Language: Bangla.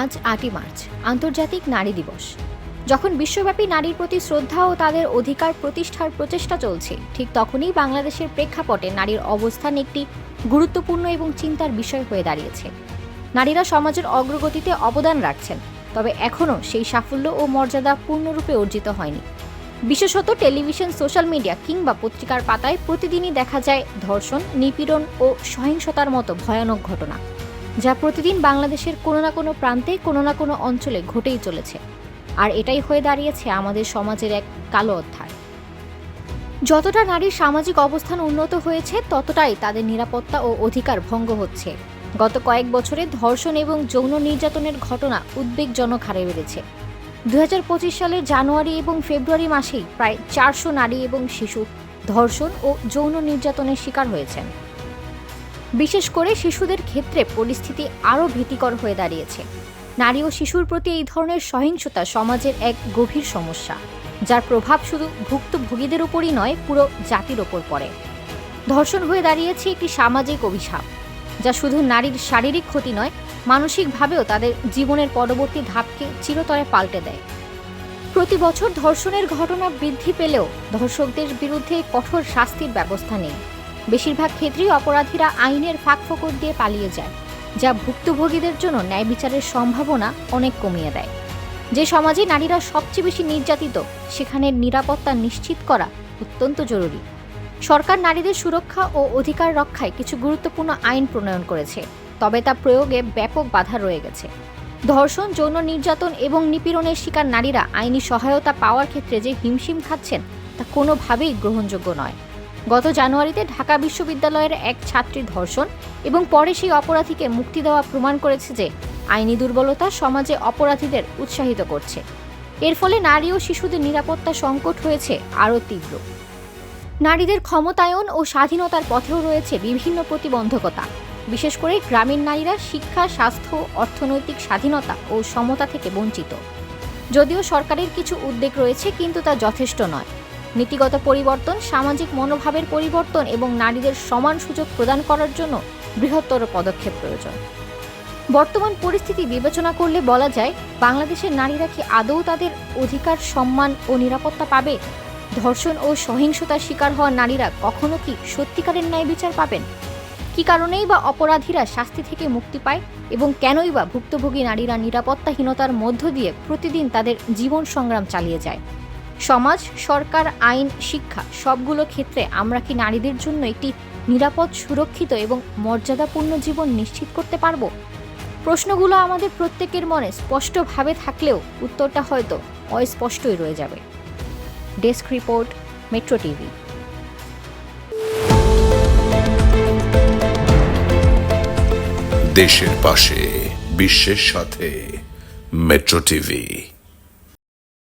আজ আটই মার্চ, আন্তর্জাতিক নারী দিবস। যখন বিশ্বব্যাপী নারীর প্রতি শ্রদ্ধা ও তাদের অধিকার প্রতিষ্ঠার প্রচেষ্টা চলছে, ঠিক তখনই বাংলাদেশের প্রেক্ষাপটে নারীর অবস্থান একটি গুরুত্বপূর্ণ এবং চিন্তার বিষয় হয়ে দাঁড়িয়েছে। নারীরা সমাজের অগ্রগতিতে অবদান রাখছেন, তবে এখনও সেই সাফল্য ও মর্যাদা পূর্ণরূপে অর্জিত হয়নি। বিশেষত টেলিভিশন, সোশ্যাল মিডিয়া কিংবা পত্রিকার পাতায় প্রতিদিনই দেখা যায় ধর্ষণ, নিপীড়ন ও সহিংসতার মতো ভয়ানক ঘটনা। যা প্রতিদিন বাংলাদেশের কোনো না কোনো প্রান্তে, কোনো না কোনো অঞ্চলে ঘটেই চলেছে। আর এটাই হয়ে দাঁড়িয়েছে আমাদের সমাজের এক কালো অধ্যায়। যতটা নারীর সামাজিক অবস্থান উন্নত হয়েছে, ততটাই তাদের নিরাপত্তা ও অধিকার ভঙ্গ হচ্ছে। গত কয়েক বছরে ধর্ষণ এবং যৌন নির্যাতনের ঘটনা উদ্বেগজনক হারে বেড়েছে। দুই হাজার পঁচিশ সালের জানুয়ারি এবং ফেব্রুয়ারি মাসেই প্রায় চারশো নারী এবং শিশু ধর্ষণ ও যৌন নির্যাতনের শিকার হয়েছেন। বিশেষ করে শিশুদের ক্ষেত্রে পরিস্থিতি আরও ভীতিকর হয়ে দাঁড়িয়েছে। নারী ও শিশুর প্রতি এই ধরনের সহিংসতা সমাজের এক গভীর সমস্যা, যার প্রভাব শুধু ভুক্তভোগীদের উপরই নয়, পুরো জাতির ওপর পড়ে। ধর্ষণ হয়ে দাঁড়িয়েছে একটি সামাজিক অভিশাপ, যা শুধু নারীর শারীরিক ক্ষতি নয়, মানসিকভাবেও তাদের জীবনের পরবর্তী ধাপকে চিরতরে পাল্টে দেয়। প্রতি বছর ধর্ষণের ঘটনা বৃদ্ধি পেলেও ধর্ষকদের বিরুদ্ধে কঠোর শাস্তির ব্যবস্থা নেই। বেশিরভাগ ক্ষেত্রেই অপরাধীরা আইনের ফাঁক ফাঁকফোকর দিয়ে পালিয়ে যায়, যা ভুক্তভোগীদের জন্য ন্যায় বিচারের সম্ভাবনা অনেক কমিয়ে দেয়। যে সমাজে নারীরা সবচেয়ে বেশি নির্যাতিত, সেখানে নিরাপত্তা নিশ্চিত করা অত্যন্ত জরুরি। সরকার নারীদের সুরক্ষা ও অধিকার রক্ষায় কিছু গুরুত্বপূর্ণ আইন প্রণয়ন করেছে, তবে তা প্রয়োগে ব্যাপক বাধা রয়ে গেছে। ধর্ষণ, যৌন নির্যাতন এবং নিপীড়নের শিকার নারীরা আইনি সহায়তা পাওয়ার ক্ষেত্রে যে হিমশিম খাচ্ছেন, তা কোনোভাবেই গ্রহণযোগ্য নয়। গত জানুয়ারিতে ঢাকা বিশ্ববিদ্যালয়ের এক ছাত্রীর ধর্ষণ এবং পরে সেই অপরাধীকে মুক্তি দেওয়া প্রমাণ করেছে যে আইনি দুর্বলতা সমাজে অপরাধীদের উৎসাহিত করছে। এর ফলে নারী ও শিশুদের নিরাপত্তা সংকট হয়েছে আরও তীব্র। নারীদের ক্ষমতায়ন ও স্বাধীনতার পথেও রয়েছে বিভিন্ন প্রতিবন্ধকতা। বিশেষ করে গ্রামীণ নারীরা শিক্ষা, স্বাস্থ্য, অর্থনৈতিক স্বাধীনতা ও সমতা থেকে বঞ্চিত। যদিও সরকারের কিছু উদ্যোগ রয়েছে, কিন্তু তা যথেষ্ট নয়। নীতিগত পরিবর্তন, সামাজিক মনোভাবের পরিবর্তন এবং নারীদের সমান সুযোগ প্রদান করার জন্য বৃহত্তর পদক্ষেপ প্রয়োজন। বর্তমান পরিস্থিতি বিবেচনা করলে বলা যায়, বাংলাদেশের নারীরা কি আদৌ তাদের অধিকার, সম্মান ও নিরাপত্তা পাবে? ধর্ষণ ও সহিংসতার শিকার হওয়া নারীরা কখনো কি সত্যিকারের ন্যায় বিচার পাবেন? কি কারণেই বা অপরাধীরা শাস্তি থেকে মুক্তি পায়? এবং কেনই বা ভুক্তভোগী নারীরা নিরাপত্তাহীনতার মধ্য দিয়ে প্রতিদিন তাদের জীবন সংগ্রাম চালিয়ে যায়? সমাজ, সরকার, আইন, শিক্ষা সবগুলো ক্ষেত্রে আমরা কি নারীদের জন্য একটি নিরাপদ, সুরক্ষিত এবং মর্যাদাপূর্ণ জীবন নিশ্চিত করতে পারব? প্রশ্নগুলো আমাদের প্রত্যেকের মনে স্পষ্টভাবে থাকলেও উত্তরটা হয়তো অস্পষ্টই রয়ে যাবে। Desk report, metro TV. দেশের পাশে, বিশ্বের সাথে, মেট্রো টিভি।